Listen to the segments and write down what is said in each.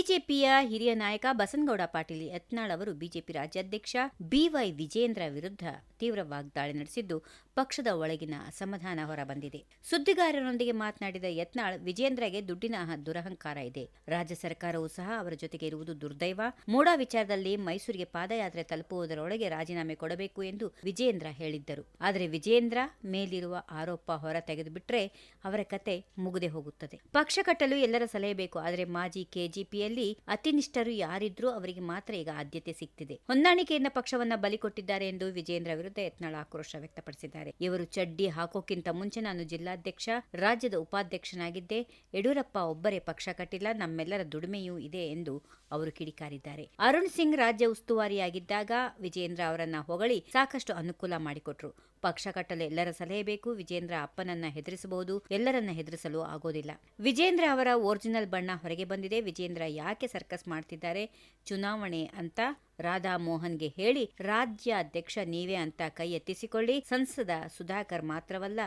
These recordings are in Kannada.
ಬಿಜೆಪಿಯ ಹಿರಿಯ ನಾಯಕ ಬಸನಗೌಡ ಪಾಟೀಲ್ ಯತ್ನಾಳ್ ಅವರು ಬಿಜೆಪಿ ರಾಜ್ಯಾಧ್ಯಕ್ಷ ಬಿವೈ ವಿಜೇಂದ್ರ ವಿರುದ್ಧ ತೀವ್ರ ವಾಗ್ದಾಳಿ ನಡೆಸಿದ್ದು ಪಕ್ಷದ ಒಳಗಿನ ಅಸಮಾಧಾನ ಹೊರಬಂದಿದೆ. ಸುದ್ದಿಗಾರರೊಂದಿಗೆ ಮಾತನಾಡಿದ ಯತ್ನಾಳ್, ವಿಜೇಂದ್ರಗೆ ದುಡ್ಡಿನ ದುರಹಂಕಾರ ಇದೆ. ರಾಜ್ಯ ಸರ್ಕಾರವೂ ಸಹ ಅವರ ಜೊತೆಗೆ ಇರುವುದು ದುರ್ದೈವ. ಮೂಡ ವಿಚಾರದಲ್ಲಿ ಮೈಸೂರಿಗೆ ಪಾದಯಾತ್ರೆ ತಲುಪುವುದರೊಳಗೆ ರಾಜೀನಾಮೆ ಕೊಡಬೇಕು ಎಂದು ವಿಜೇಂದ್ರ ಹೇಳಿದ್ದರು. ಆದರೆ ವಿಜೇಂದ್ರ ಮೇಲಿರುವ ಆರೋಪ ಹೊರ ತೆಗೆದುಬಿಟ್ರೆ ಅವರ ಕತೆ ಮುಗಿದೆ ಹೋಗುತ್ತದೆ. ಪಕ್ಷ ಕಟ್ಟಲು ಎಲ್ಲರ ಸಲಹೆ ಬೇಕು. ಆದರೆ ಮಾಜಿ ಕೆಜಿಪಿಯಲ್ಲಿ ಅತಿನಿಷ್ಠರು ಯಾರಿದ್ರೂ ಅವರಿಗೆ ಮಾತ್ರ ಈಗ ಆದ್ಯತೆ ಸಿಗ್ತಿದೆ. ಹೊಂದಾಣಿಕೆಯಿಂದ ಪಕ್ಷವನ್ನ ಬಲಿ ಕೊಟ್ಟಿದ್ದಾರೆ ಎಂದು ವಿಜೇಂದ್ರ ವಿರುದ್ಧ ಯತ್ನಾಳ್ ಆಕ್ರೋಶ ವ್ಯಕ್ತಪಡಿಸಿದ್ದಾರೆ. ಇವರು ಚಡ್ಡಿ ಹಾಕೋಕ್ಕಿಂತ ಮುಂಚೆ ನಾನು ಜಿಲ್ಲಾಧ್ಯಕ್ಷ, ರಾಜ್ಯದ ಉಪಾಧ್ಯಕ್ಷನಾಗಿದ್ದೆ. ಯಡಿಯೂರಪ್ಪ ಒಬ್ಬರೇ ಪಕ್ಷ ಕಟ್ಟಿಲ್ಲ, ನಮ್ಮೆಲ್ಲರ ದುಡಿಮೆಯೂ ಇದೆ ಎಂದು ಅವರು ಕಿಡಿಕಾರಿದ್ದಾರೆ. ಅರುಣ್ ಸಿಂಗ್ ರಾಜ್ಯ ಉಸ್ತುವಾರಿಯಾಗಿದ್ದಾಗ ವಿಜೇಂದ್ರ ಅವರನ್ನ ಹೊಗಳಿ ಸಾಕಷ್ಟು ಅನುಕೂಲ ಮಾಡಿಕೊಟ್ರು. ಪಕ್ಷ ಕಟ್ಟಲು ಎಲ್ಲರ ಸಲಹೆ ಬೇಕು, ವಿಜೇಂದ್ರ ಅಪ್ಪನನ್ನ ಹೆದರಿಸಬಹುದು, ಎಲ್ಲರನ್ನ ಹೆದರಿಸಲು ಆಗೋದಿಲ್ಲ. ವಿಜೇಂದ್ರ ಅವರ ಒರಿಜಿನಲ್ ಬಣ್ಣ ಹೊರಗೆ ಬಂದಿದೆ. ವಿಜೇಂದ್ರ ಯಾಕೆ ಸರ್ಕಸ್ ಮಾಡ್ತಿದ್ದಾರೆ, ಚುನಾವಣೆ ಅಂತ ರಾಧಾ ಮೋಹನ್ಗೆ ಹೇಳಿ, ರಾಜ್ಯಾಧ್ಯಕ್ಷ ನೀವೇ ಅಂತ ಕೈ ಎತ್ತಿಸಿಕೊಳ್ಳಿ. ಸಂಸದ ಸುಧಾಕರ್ ಮಾತ್ರವಲ್ಲ,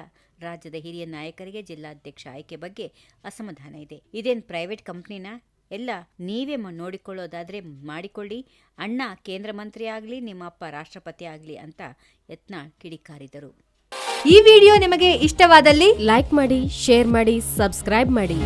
ರಾಜ್ಯದ ಹಿರಿಯ ನಾಯಕರಿಗೆ ಜಿಲ್ಲಾಧ್ಯಕ್ಷ ಆಯ್ಕೆ ಬಗ್ಗೆ ಅಸಮಾಧಾನ ಇದೆ. ಇದೇನ್ ಪ್ರೈವೇಟ್ ಕಂಪ್ನಿನ? ಎಲ್ಲ ನೀವೇ ನೋಡಿಕೊಳ್ಳೋದಾದ್ರೆ ಮಾಡಿಕೊಳ್ಳಿ. ಅಣ್ಣ ಕೇಂದ್ರ ಮಂತ್ರಿ ಆಗಲಿ, ನಿಮ್ಮಪ್ಪ ರಾಷ್ಟ್ರಪತಿ ಆಗಲಿ ಅಂತ ಯತ್ನ ಕಿಡಿಕಾರಿದರು. ಈ ವಿಡಿಯೋ ನಿಮಗೆ ಇಷ್ಟವಾದಲ್ಲಿ ಲೈಕ್ ಮಾಡಿ, ಶೇರ್ ಮಾಡಿ, ಸಬ್ಸ್ಕ್ರೈಬ್ ಮಾಡಿ.